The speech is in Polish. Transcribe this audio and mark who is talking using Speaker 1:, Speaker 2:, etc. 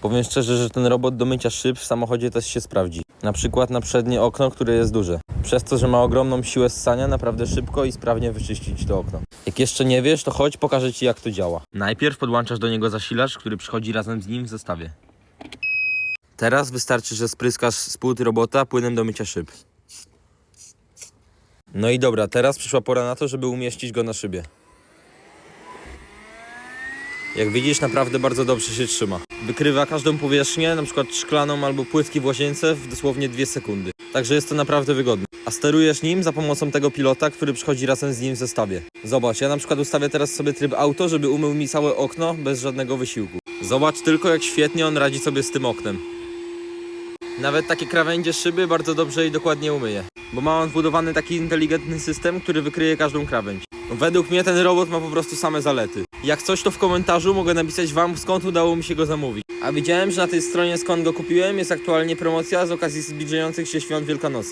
Speaker 1: Powiem szczerze, że ten robot do mycia szyb w samochodzie też się sprawdzi. Na przykład na przednie okno, które jest duże. Przez to, że ma ogromną siłę ssania, naprawdę szybko i sprawnie wyczyścić to okno. Jak jeszcze nie wiesz, to chodź, pokażę Ci jak to działa. Najpierw podłączasz do niego zasilacz, który przychodzi razem z nim w zestawie. Teraz wystarczy, że spryskasz płyty robota płynem do mycia szyb. No i dobra, teraz przyszła pora na to, żeby umieścić go na szybie. Jak widzisz, naprawdę bardzo dobrze się trzyma. Wykrywa każdą powierzchnię, przykład szklaną albo płytki w łazience w dosłownie dwie sekundy. Także jest to naprawdę wygodne. A sterujesz nim za pomocą tego pilota, który przychodzi razem z nim w zestawie. Zobacz, ja na przykład ustawię teraz sobie tryb auto, żeby umył mi całe okno bez żadnego wysiłku. Zobacz tylko, jak świetnie on radzi sobie z tym oknem. Nawet takie krawędzie szyby bardzo dobrze i dokładnie umyje. Bo ma on wbudowany taki inteligentny system, który wykryje każdą krawędź. Według mnie ten robot ma po prostu same zalety. Jak coś to w komentarzu mogę napisać wam skąd udało mi się go zamówić. A widziałem, że na tej stronie skąd go kupiłem jest aktualnie promocja z okazji zbliżających się świąt wielkanocnych.